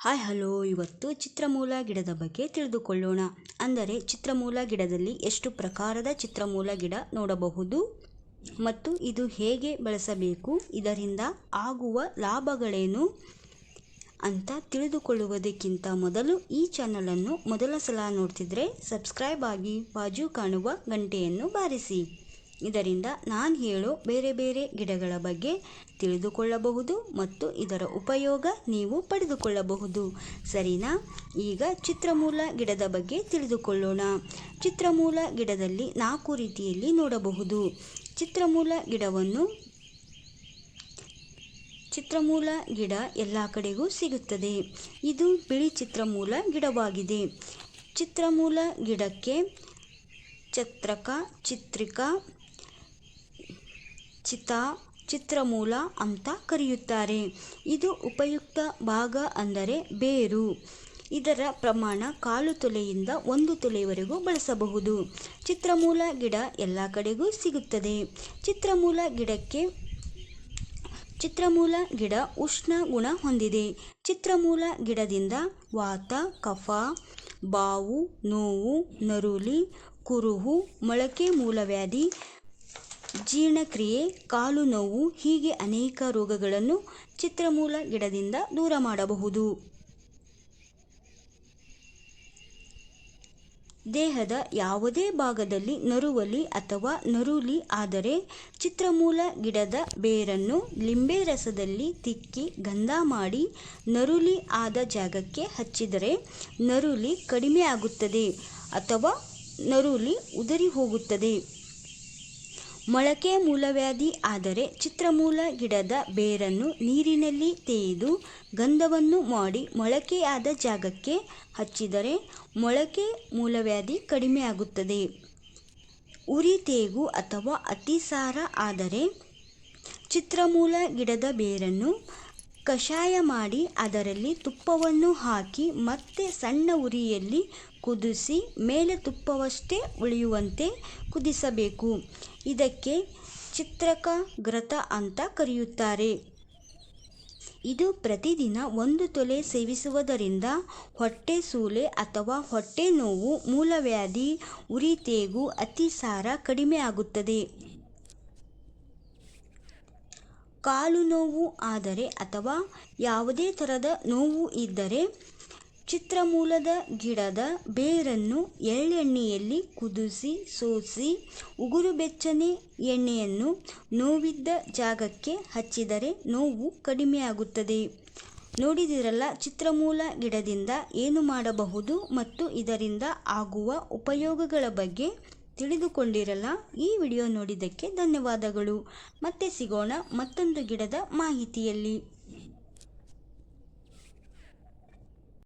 Hi, hello. ಇವತ್ತು ಚಿತ್ರಮೂಲ ಗಿಡದ ಬಗ್ಗೆ ತಿಳಿದುಕೊಳ್ಳೋಣ. ಅಂದರೆ, ಚಿತ್ರಮೂಲ ಗಿಡದಲ್ಲಿ ಎಷ್ಟು ಪ್ರಕಾರದ ಚಿತ್ರಮೂಲ ಗಿಡ ನೋಡಬಹುದು? ಮತ್ತು ಇದು ಹೇಗೆ ಬಳಸಬೇಕು? ಇದರಿಂದ ಆಗುವ ಲಾಭಗಳೇನು? ಅಂತ ತಿಳಿದುಕೊಳ್ಳುವುದಕ್ಕಿಂತ ಮೊದಲು ಈ ಚಾನಲನ್ನು ಮೊದಲ ಸಲ ನೋಡ್ತಿದ್ರೆ ಸಬ್ಸ್ಕ್ರೈಬ್ ಆಗಿ ಬಾಜು ಕಾಣುವ ಗಂಟೆಯನ್ನು ಬಾರಿಸಿ. ಇದರಿಂದ ನಾನು ಹೇಳೋ ಬೇರೆ ಬೇರೆ ಗಿಡಗಳ ಬಗ್ಗೆ ತಿಳಿದುಕೊಳ್ಳಬಹುದು ಮತ್ತು ಇದರ ಉಪಯೋಗ ನೀವು ಪಡೆದುಕೊಳ್ಳಬಹುದು. ಸರಿನಾ? ಈಗ ಚಿತ್ರಮೂಲ ಗಿಡದ ಬಗ್ಗೆ ತಿಳಿದುಕೊಳ್ಳೋಣ. ಚಿತ್ರಮೂಲ ಗಿಡದಲ್ಲಿ ನಾಲ್ಕು ರೀತಿಯಲ್ಲಿ ನೋಡಬಹುದು. ಚಿತ್ರಮೂಲ ಗಿಡವನ್ನು ಚಿತ್ರಮೂಲ ಗಿಡ ಎಲ್ಲ ಕಡೆಗೂ ಸಿಗುತ್ತದೆ. ಇದು ಬಿಳಿ ಚಿತ್ರಮೂಲ ಗಿಡವಾಗಿದೆ. ಚಿತ್ರಮೂಲ ಗಿಡಕ್ಕೆ ಚತ್ರಕ, ಚಿತ್ರಿಕ ಚಿತಾ, ಚಿತ್ರಮೂಲ ಅಂತ ಕರೆಯುತ್ತಾರೆ. ಇದು ಉಪಯುಕ್ತ ಭಾಗ ಅಂದರೆ ಬೇರು. ಇದರ ಪ್ರಮಾಣ ಕಾಲು ತೊಲೆಯಿಂದ ಒಂದು ತೊಲೆಯವರೆಗೂ ಬಳಸಬಹುದು. ಚಿತ್ರಮೂಲ ಗಿಡ ಎಲ್ಲ ಕಡೆಗೂ ಸಿಗುತ್ತದೆ. ಚಿತ್ರಮೂಲ ಗಿಡಕ್ಕೆ ಚಿತ್ರಮೂಲ ಗಿಡ ಉಷ್ಣ ಗುಣ ಹೊಂದಿದೆ. ಚಿತ್ರಮೂಲ ಗಿಡದಿಂದ ವಾತ, ಕಫ, ಬಾವು, ನೋವು ನರುಲಿ ಕುರುಹು, ಮೊಳಕೆ, ಮೂಲವ್ಯಾಧಿ ಜೀರ್ಣಕ್ರಿಯೆ, ಕಾಲು ನೋವು ಹೀಗೆ ಅನೇಕ ರೋಗಗಳನ್ನು ಚಿತ್ರಮೂಲ ಗಿಡದಿಂದ ದೂರ ಮಾಡಬಹುದು. ದೇಹದ ಯಾವುದೇ ಭಾಗದಲ್ಲಿ ನರುವಲಿ ಅಥವಾ ನರುಲಿ ಆದರೆ ಚಿತ್ರಮೂಲ ಗಿಡದ ಬೇರನ್ನು ಲಿಂಬೆ ರಸದಲ್ಲಿ ತಿಕ್ಕಿ ಗಂಧ ಮಾಡಿ ನರುಲಿ ಆದ ಜಾಗಕ್ಕೆ ಹಚ್ಚಿದರೆ ನರುಲಿ ಕಡಿಮೆ ಆಗುತ್ತದೆ ಅಥವಾ ನರುಲಿ ಉದುರಿ ಹೋಗುತ್ತದೆ. ಮೊಳಕೆ ಮೂಲವ್ಯಾಧಿ ಆದರೆ ಚಿತ್ರಮೂಲ ಗಿಡದ ಬೇರನ್ನು ನೀರಿನಲ್ಲಿ ತೇಯ್ದು ಗಂಧವನ್ನು ಮಾಡಿ ಮೊಳಕೆಯಾದ ಜಾಗಕ್ಕೆ ಹಚ್ಚಿದರೆ ಮೊಳಕೆ ಮೂಲವ್ಯಾಧಿ ಕಡಿಮೆಯಾಗುತ್ತದೆ ಉರಿ ತೇಗು ಅಥವಾ ಅತಿಸಾರ ಆದರೆ ಚಿತ್ರಮೂಲ ಗಿಡದ ಬೇರನ್ನು ಕಷಾಯ ಮಾಡಿ ಅದರಲ್ಲಿ ತುಪ್ಪವನ್ನು ಹಾಕಿ ಮತ್ತೆ ಸಣ್ಣ ಉರಿಯಲ್ಲಿ ಕುದಿಸಿ ಮೇಲೆ ತುಪ್ಪವಷ್ಟೇ ಉಳಿಯುವಂತೆ ಕುದಿಸಬೇಕು. ಇದಕ್ಕೆ ಚಿತ್ರಕ ಗ್ರತ ಅಂತ ಕರೆಯುತ್ತಾರೆ. ಇದು ಪ್ರತಿದಿನ ಒಂದು ತೊಲೆ ಸೇವಿಸುವುದರಿಂದ ಹೊಟ್ಟೆ ಸೂಲೆ ಅಥವಾ ಹೊಟ್ಟೆ ನೋವು, ಮೂಲವ್ಯಾಧಿ ಉರಿತೇಗು ಅತಿಸಾರ ಕಡಿಮೆ ಆಗುತ್ತದೆ. ಕಾಲು ನೋವು ಆದರೆ ಅಥವಾ ಯಾವುದೇ ಥರದ ನೋವು ಇದ್ದರೆ ಚಿತ್ರಮೂಲದ ಗಿಡದ ಬೇರನ್ನು ಎಳ್ಳೆಣ್ಣೆಯಲ್ಲಿ ಕುದಿಸಿ, ಸೋಸಿ, ಉಗುರು ಬೆಚ್ಚನೆ ಎಣ್ಣೆಯನ್ನು ನೋವಿದ್ದ ಜಾಗಕ್ಕೆ ಹಚ್ಚಿದರೆ ನೋವು ಕಡಿಮೆಯಾಗುತ್ತದೆ. ನೋಡಿದಿರಲ್ಲ, ಚಿತ್ರಮೂಲ ಗಿಡದಿಂದ ಏನು ಮಾಡಬಹುದು ಮತ್ತು ಇದರಿಂದ ಆಗುವ ಉಪಯೋಗಗಳ ಬಗ್ಗೆ ತಿಳಿದುಕೊಂಡಿರಲ್ಲ? ಈ ವಿಡಿಯೋ ನೋಡಿದ್ದಕ್ಕೆ ಧನ್ಯವಾದಗಳು. ಮತ್ತೆ ಸಿಗೋಣ ಮತ್ತೊಂದು ಗಿಡದ ಮಾಹಿತಿಯಲ್ಲಿ.